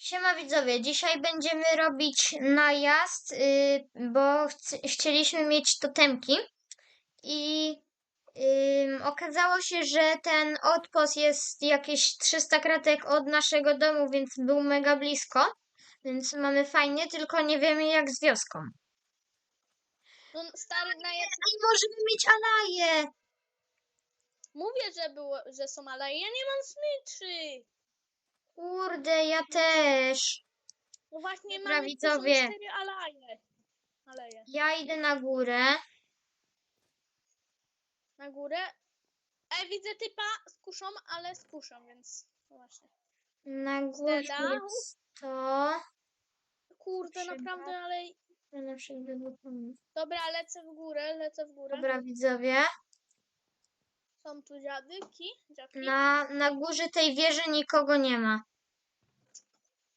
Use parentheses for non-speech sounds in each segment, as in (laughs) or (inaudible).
Siema widzowie, dzisiaj będziemy robić najazd, y, bo chc- chcieliśmy mieć totemki i ym, okazało się, że ten outpost jest jakieś 300 kratek od naszego domu, więc był mega blisko, więc mamy fajnie, tylko nie wiemy jak z wioską. No stary, na jed... I możemy mieć alaje! mówię, że było, że są ale ja nie mam smyczy. Kurde, ja też. No właśnie Dobra, mamy widzowie. alaje. Aleje. Ja idę na górę. Na górę. E, widzę typa z kuszą, ale z kuszą, więc no właśnie. Na jest to. Kurde, Siema. naprawdę, ale... Dobra, lecę w górę, lecę w górę. Dobra, widzowie. Są tu dziadyki, dziadki. Na, na górze tej wieży nikogo nie ma.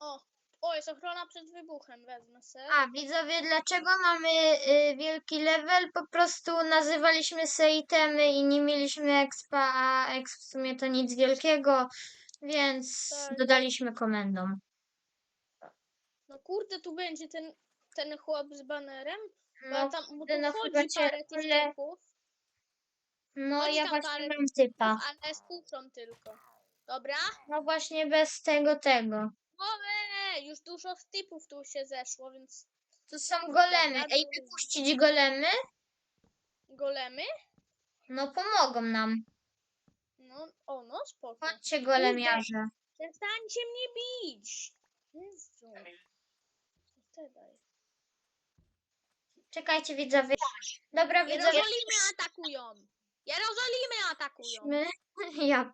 O, o, jest ochrona przed wybuchem, wezmę se. A, widzowie, dlaczego mamy y, wielki level? Po prostu nazywaliśmy se itemy i nie mieliśmy expa, a exp w sumie to nic wielkiego, więc Tak. dodaliśmy komendą. No kurde, tu będzie ten, ten chłop z banerem. Bo No, tam bo kurde, tu no chodzi parę tych ale- typów. no chodź ja tam właśnie parę mam typa. Ale z tylko. Dobra? No właśnie bez tego, tego. No e, już dużo z typów tu się zeszło, więc To są golemy. Ej, wypuścić golemy? golemy? No pomogą nam. No, o no, spoko. Chodźcie golemiarze. Przestańcie mnie bić! Jezu. Daj? Czekajcie widzowie. Dobra widzowie. Jerozolimy atakują! Jerozolimy atakują! My, (laughs) ja,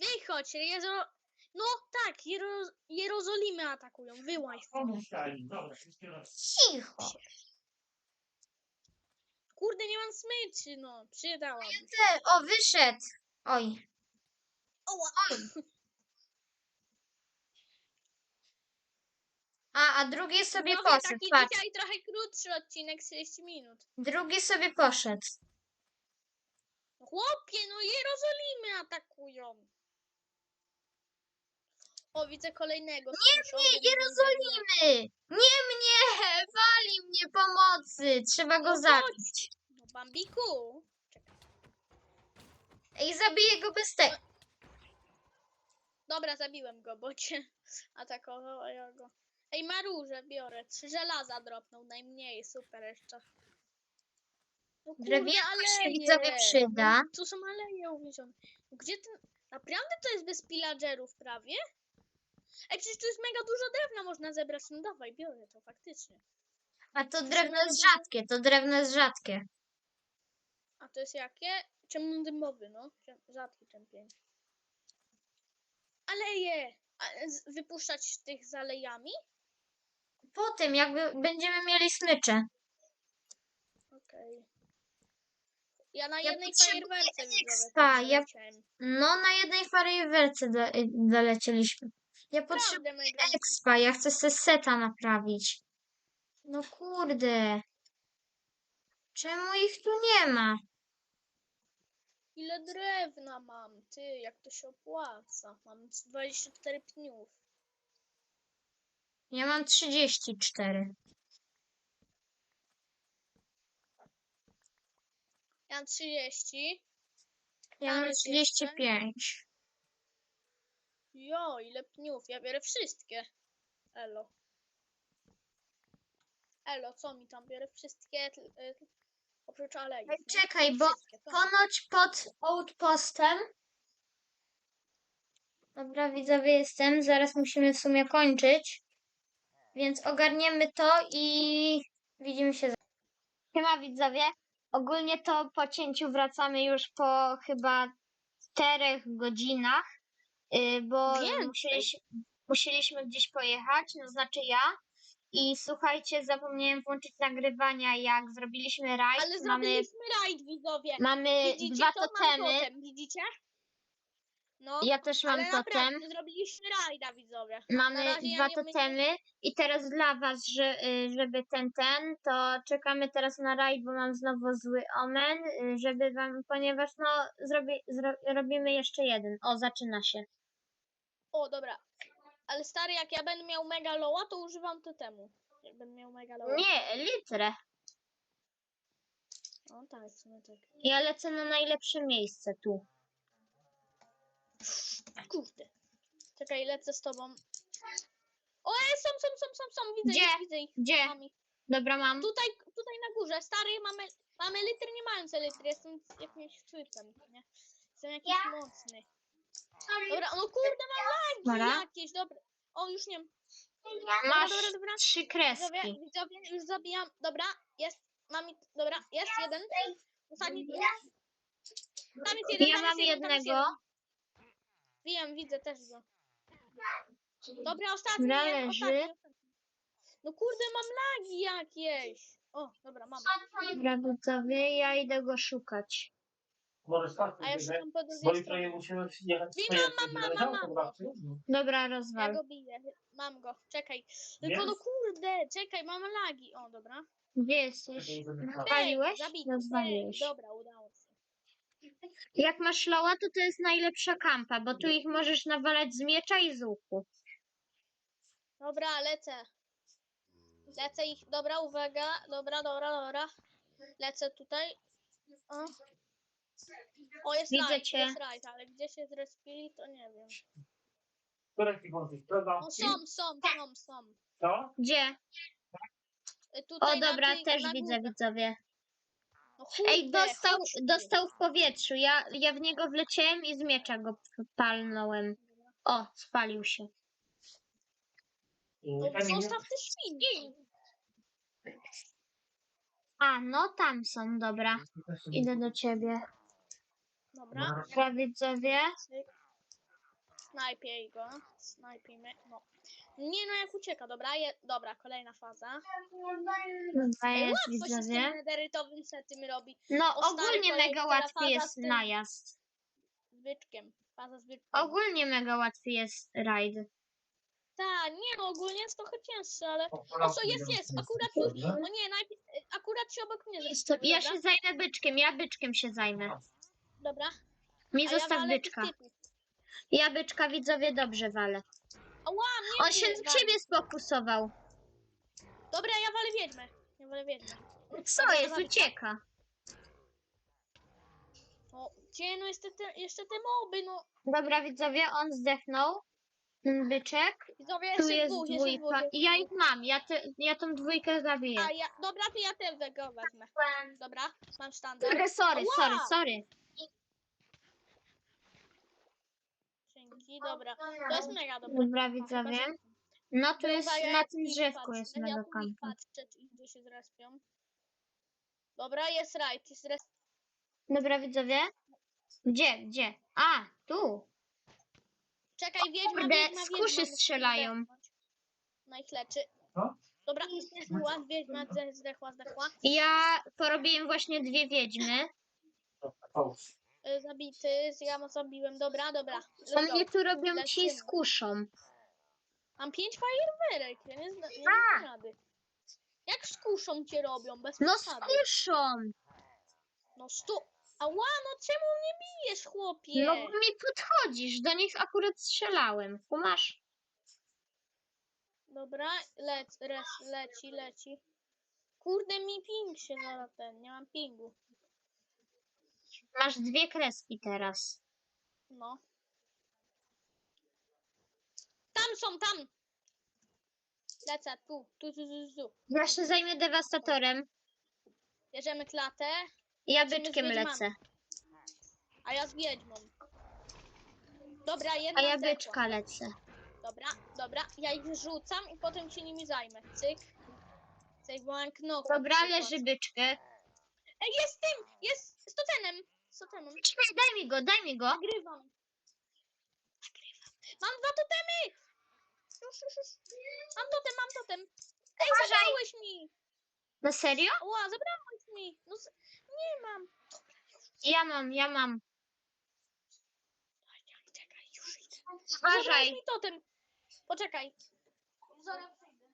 Wychodź, Jezo... No tak, Jero... Jerozolimy atakują, wyłaź. cicho. Kurde, nie mam smyczy, no. Przydałam. Te, o, wyszedł. Oj. Oła. A, a drugi sobie Trochę poszedł, taki patrz. dzisiaj trochę krótszy odcinek, 40 minut. Drugi sobie poszedł. Chłopie, no Jerozolimy atakują. O, widzę kolejnego. Nie mnie, Jerozolimy! Nie mnie! Wali mnie pomocy! Trzeba go No zabić. No, Bambiku. Ej, zabiję go bez tego. Dobra, zabiłem go, bo cię (laughs) atakował, a ja go... Ej, Maruże biorę. Trzy żelaza dropnął, najmniej, super jeszcze. No kurde, Drewienko się widzowie przyda. Tu są aleje uwięzione. No Gdzie ten... Naprawdę to jest bez pillagerów prawie? Ej, przecież tu jest mega dużo drewna można zebrać. No dawaj, biorę to faktycznie. A to drewno jest rzadkie, to drewno jest rzadkie. A to jest jakie? Ciemnodymowy, no. Rzadki czempień. Aleje! A z- wypuszczać tych z alejami? Potem, jakby będziemy mieli smycze. Okej. Ja na Ja jednej potrzebuję fajerwerce ja-. No, na jednej fajerwerce do, dolecieliśmy. Ja potrzebuję expa, ja chcę se seta naprawić. No kurde. Czemu ich tu nie ma? Ile drewna mam? Ty, jak to się opłaca? Mam 24 pniów. Ja mam 34. Ja mam 30. Ja mam jest jeszcze? 35. Jo, ile pniów? Ja biorę wszystkie. Elo. Elo, co mi tam biorę? Wszystkie, tl- y, oprócz alei. Ej, czekaj, bo. Ponoć pod outpostem. Dobra, widzowie, jestem. Zaraz musimy w sumie kończyć. Więc ogarniemy to i widzimy się za. Siema widzowie. Ogólnie to po cięciu wracamy już po chyba czterech godzinach, yy, bo Więcej. musieliśmy, musieliśmy gdzieś pojechać, no znaczy ja. I słuchajcie, zapomniałem włączyć nagrywania, jak zrobiliśmy rajd. Ale mamy, zrobiliśmy rajd, widzowie. mamy Widzicie dwa to? Mam totemy. totem, widzicie? No, Ja też mam ale totem. naprawdę zrobiliśmy rajda, widzowie. Mamy razie ja dwa nie myślę- totemy i teraz dla was, że, y, żeby ten, ten, to czekamy teraz na rajd, bo mam znowu zły omen, y, żeby wam, ponieważ no, zrobi, zro, robimy jeszcze jeden. O, zaczyna się. O, dobra. Ale stary, jak ja będę miał mega loła, to używam totemu. Jak będę miał mega. Nie, litrę. O tak, w sumie tak. Ja lecę na najlepsze miejsce tu. Kurde. Czekaj, lecę z tobą. O, ej, są, są, są, są, są, widzę Gdzie? ich, widzę ich. Gdzie? Dobra, mam. Tutaj, tutaj na górze, stary, mamy, mamy litr, nie mające litry, jestem jakimś typem, nie? Jestem jakiś mocny. Dobra, no kurde, mam Dobra. lagi jakieś, dobra. O, już nie. Dobra, Masz dobra, dobra. trzy Widzowie, kreski. widzowie, już zabijam. Dobra, jest, mam, i- dobra, jest jeden. Ostatni. Tam jest jeden, Ja tam mam jest jeden, tam jest jednego. jeden. Wiem, widzę też go. Dobra, ostatni, ostatni. No kurde, mam lagi jakieś. O, dobra, mam. Dobra, widzowie, ja idę go szukać. Możesz tak, A ja że- szukam po bo drugiej jutro nie stronie. musimy jechać swoje mam, mam, mam, mam. Dobra, Ja rozwal. go biję, mam go, czekaj. Tylko no Jest? kurde, czekaj, mam lagi. O, dobra. Gdzie jesteś? Rozwaliłeś? zabity. Rozwaliłeś. Dobra, udało się. Jak masz loła, to to jest najlepsza kampa, bo tu ich możesz nawalać z miecza i z łuku. Dobra, lecę. Lecę ich. Dobra, uwaga. Dobra, dobra, dobra. Lecę tutaj. O, o jest Widzę cię. jest ale gdzie się zrespili, to nie wiem. Które ci włączyć? Prawda? No są, są, są, są. Co? Gdzie? Y, Tutaj O, na dobra, tej- też na widzę, górze. widzowie. No Ej, dostał, chodź tu. dostał w powietrzu. Ja, ja w niego wleciałem i z miecza go palnąłem. O, spalił się. I No, nie wiem, zostaw te świnki. A, no tam są, dobra. Idę do ciebie. Dobra, Dobra, widzowie. Snajpiej go. Snajpijmy. No. Nie no, jak ucieka, dobra, je, dobra, kolejna faza. Dobra, Ej, jest, łatwo się z tym widzowie. nederytowym setym robi. No, O, stary, ogólnie kolej- mega łatwy faza jest tym- najazd. Z byczkiem. Faza z byczkiem. Ogólnie mega łatwy jest rajd. Tak, nie no, ogólnie jest trochę cięższy, ale... O co, jest, jest, akurat tu... No nie, najpierw... Akurat się obok mnie ja dobra? się zajmę byczkiem, ja byczkiem się zajmę. Dobra. Mi A ja zostaw walę tych byczka. typów. Ja byczka widzowie dobrze walę. Ała, mnie On się w wali. ciebie sfokusował. Dobra, ja walę wiedźmę. Ja walę wiedźmę. Co jest? Ucieka. O, gdzie no jest te, jeszcze te moby, no. Dobra widzowie, on zdechnął. Ten byczek. Widzowie, Tu jeszcze jest dwóch, jeszcze dwóch. dwójka. jeszcze I ja ich mam. Ja, te, ja tą dwójkę zabiję. A ja, dobra, to ja tego wezmę. Dobra, mam sztandar. Sorry, Ała! sorry, sorry. Dzięki, dobra. To jest mega dobre. Dobra widzowie. No tu jest, na tym drzewku jest mega kampa. patrzę, czy gdzie się zrespią. Dobra, jest right, jest res... Dobra widzowie. Gdzie, gdzie? A, tu. Czekaj, wiedźma, Kurde, wiedźma, z kuszy strzelają. No ich leczy. Co? Dobra, zdechła, wiedźma, zde- zdechła, zdechła. Ja porobiłem właśnie dwie wiedźmy. O, Y, Zabity, ja mu zabiłem, dobra, dobra. A mnie tu robią ci Lecimy. z kuszą. Mam pięć fajerwerek, ja nie znam, nie rady. Jak z kuszą cię robią, bez No z przesady. kuszą. No stu... Ała, no czemu mnie bijesz, chłopie? No bo mi podchodzisz, do nich akurat strzelałem. Kumasz? Dobra, lec, res, leci, leci. Kurde, mi ping się zaraz ten, nie mam pingu. Masz dwie kreski teraz. No. Tam są, tam! Lecę, tu, tu, tu, tu, tu. Ja się zajmę dewastatorem. Bierzemy klatę, Ja Lecimy z byczkiem wiedźmami. lecę. a ja z wiedźmą. Dobra, A jedna ja zdechła. byczka lecę. Dobra, dobra, ja ich rzucam i potem się nimi zajmę. Cyk. Cyk, bo mam knopkę. Dobra, leży byczkę. Ej, jest tym! Jest z totemem! Totemem. Czekaj, daj mi go, daj mi go. Nagrywam. Nagrywam. Mam dwa totemy! Już, już, już. Mam totem, mam totem. Ej, Uważaj. zabrałeś mi! Na serio? Ła, zabrałeś mi! No, z... nie mam. Ja mam, ja mam. Czekaj, czekaj, już idę. Zabrałeś Uważaj. mi totem. Poczekaj. Zaraz przyjdę.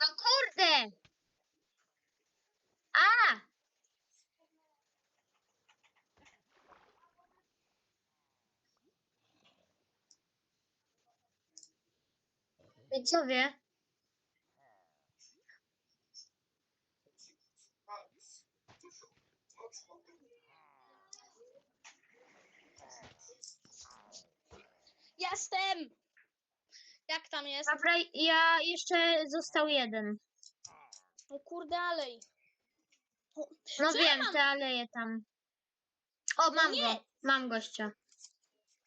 No kurde. A! Widzowie, Jestem! Jak tam jest? dobra, ja jeszcze został jeden. No kurde, alej. O, No Co ja wiem, mam? te aleje tam. O, mam nie. go, mam gościa.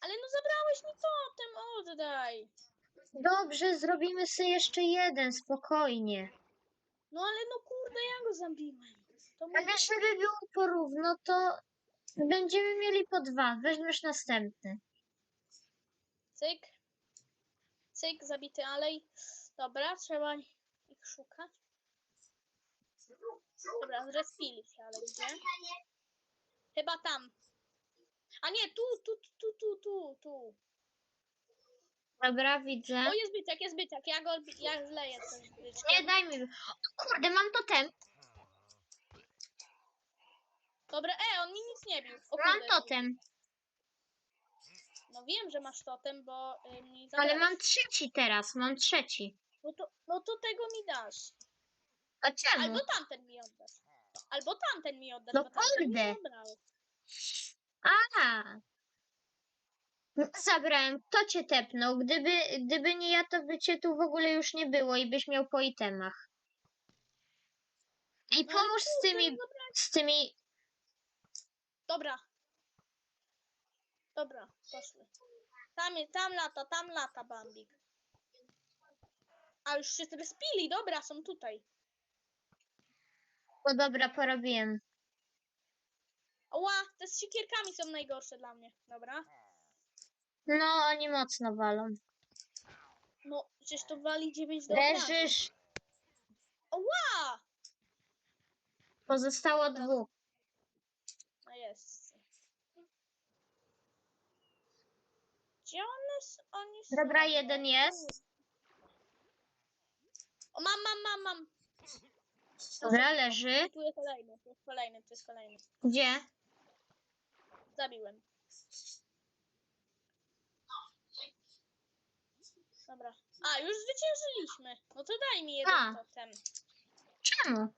Ale no zabrałeś mi totem, oddaj. Dobrze, zrobimy sobie jeszcze jeden, spokojnie. No ale no kurde, ja go zabiłem. To mój... Ale żeby było porówno, to będziemy mieli po dwa. Weźmiesz następny. Cyk. Cyk, zabity alej. Dobra, trzeba ich szukać. Dobra, zrespili się, ale gdzie? Chyba tam. A nie, tu, tu, tu, tu, tu, tu. Dobra, widzę. O, jest byciak, jest byciak. Ja go, ja zleję coś Nie, daj mi. O kurde, mam totem. Dobra, e, on mi nic nie bił. O, Mam kurde. totem. No wiem, że masz totem, bo y, mi Ale zabrałeś. mam trzeci teraz, mam trzeci. No to, no to tego mi dasz. A czemu? Albo tamten mi oddasz. Albo tamten mi oddasz, No bo tamten mi kurde. zabrał. A. Zabrałem. Kto cię tepnął? Gdyby, gdyby nie ja, to by cię tu w ogóle już nie było i byś miał po itemach. I No pomóż z tymi, no dobra. z tymi... Dobra. Dobra, poszły. Tam, je- tam lata, tam lata Bambik. A już się zrespili, dobra, są tutaj. O dobra, porobiłem. Ła, te z siekierkami są najgorsze dla mnie. Dobra. No, oni mocno walą. No, przecież to wali 9 do obrazu. Leżysz. Ła! Pozostało dwóch. No jest. Gdzie one s- oni są? Dobra, jeden jest. O, mam, mam, mam, mam. Dobra, leży. Tu jest kolejny, tu jest kolejny, tu jest kolejny. Gdzie? Zabiłem. Dobra. A, już zwyciężyliśmy. No to daj mi jeden A. totem. Czemu?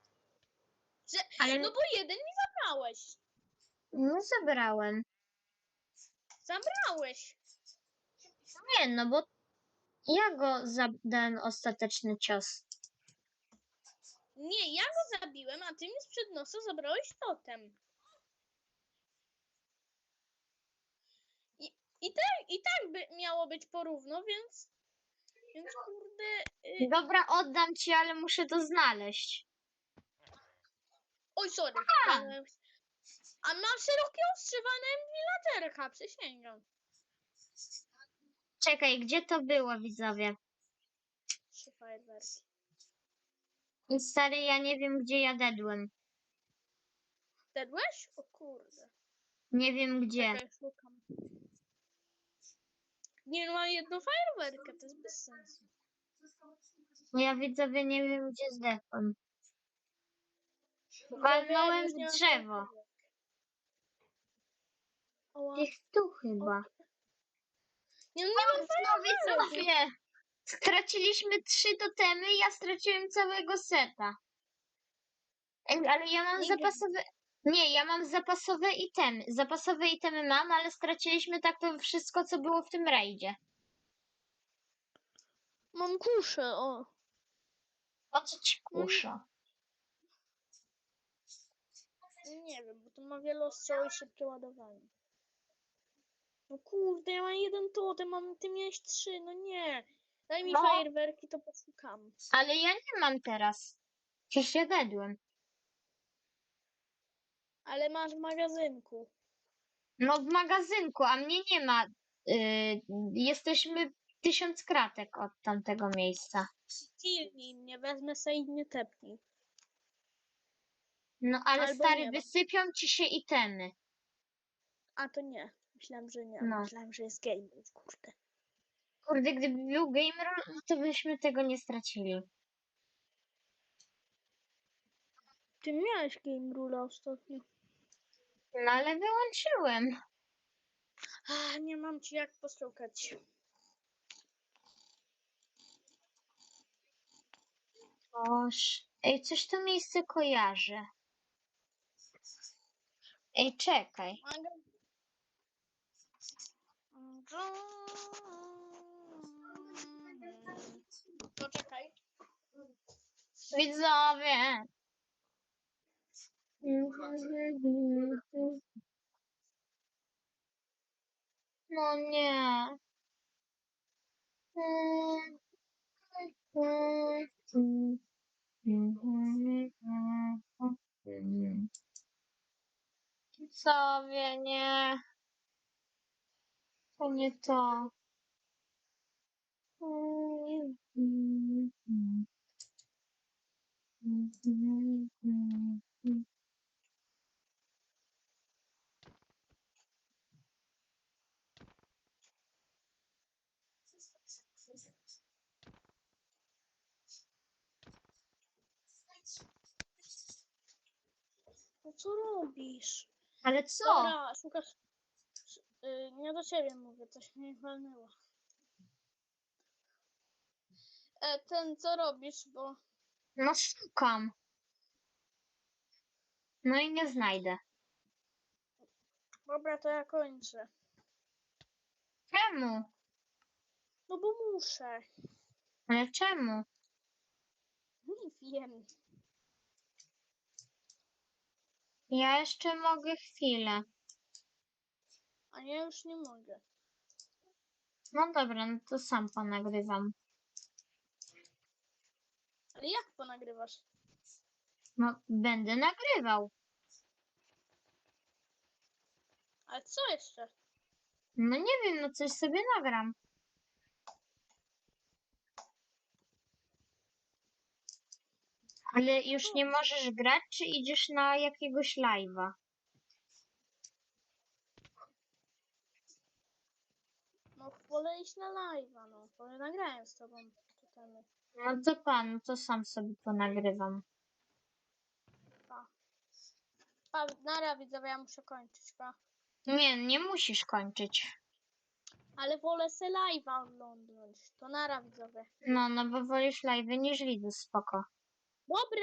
Że, Ale no bo jeden mi zabrałeś. no zabrałem. Zabrałeś. Nie, no bo ja go zadałem ostateczny cios. Nie, ja go zabiłem, a ty mi sprzed nosa zabrałeś totem. I, i, tak, I tak by miało być porówno, więc... Więc kurde... Y, Dobra, oddam ci, ale muszę to znaleźć. oj, sorry. A. A mam szerokie ostrzywane laterka, przysięgam. Czekaj, gdzie to było, widzowie? Trzy fajerwerki. I Stary, ja nie wiem, gdzie ja dedłem. Dedłeś? O kurde. Nie wiem, gdzie. Czekaj, szukam. Nie, no mam jedną fajerwerkę, to jest bez sensu. Ja widzowie nie wiem, gdzie zdechłem. Walnąłem w drzewo. Oła. Gdzieś tu chyba. Nie, no nie mam No fajerwerek. widzowie! Straciliśmy trzy totemy, ja straciłem całego seta. Ej, Ale ja mam Nie zapasowe... Nie, ja mam zapasowe itemy. Zapasowe itemy mam, ale straciliśmy tak to wszystko, co było w tym rajdzie. Mam kuszę, o. Po co ci kusza? Nie wiem, bo to ma wiele ostrzał i szybkie ładowanie. No kurde, ja mam jeden totem, mam ty miałeś trzy, no nie. Daj mi No. fajerwerki, to poszukam. Ale ja nie mam teraz. Przecież ja dedłem. Ale masz w magazynku. No w magazynku, a mnie nie ma. Yy, jesteśmy tysiąc kratek od tamtego miejsca. Kilnij mnie, wezmę sobie i nie tepnij. No ale Albo stary, nie ma. wysypią ci się itemy. A to nie. Myślałam, że nie. No. Myślałam, że jest game, kurde. Kurde, gdyby był game roll, to byśmy tego nie stracili. Ty miałeś game rule ostatnio. No ale wyłączyłem. A, nie mam ci jak poszukać. Boż. Ej, coś to miejsce kojarzę. Ej, czekaj. Poczekaj. Widzowie. No nie. Widzowie, nie. To nie to. No co robisz? Ale co? Dobra, szukasz... Y, nie do ciebie mówię, coś mnie walnęło. E, ten, co robisz, bo... No szukam. No i nie znajdę. Dobra, to ja kończę. Czemu? No bo muszę. Ale czemu? Nie wiem. Ja jeszcze mogę chwilę. A ja już nie mogę. No dobra, no to sam ponagrywam. Ale jak ponagrywasz? No, będę nagrywał. Ale co jeszcze? No nie wiem, no coś sobie nagram. Ale już nie możesz grać, czy idziesz na jakiegoś live'a? No wolę iść na live'a, no. Bo ja nagrałem z tobą totemy. No to pan, no to sam sobie ponagrywam. Pa, nara widzowie, ja muszę kończyć, pa. Nie, nie musisz kończyć. Ale wolę se live'a oglądać. To nara widzowie. No, no bo wolisz live'y niż widzów, spoko. Dobra,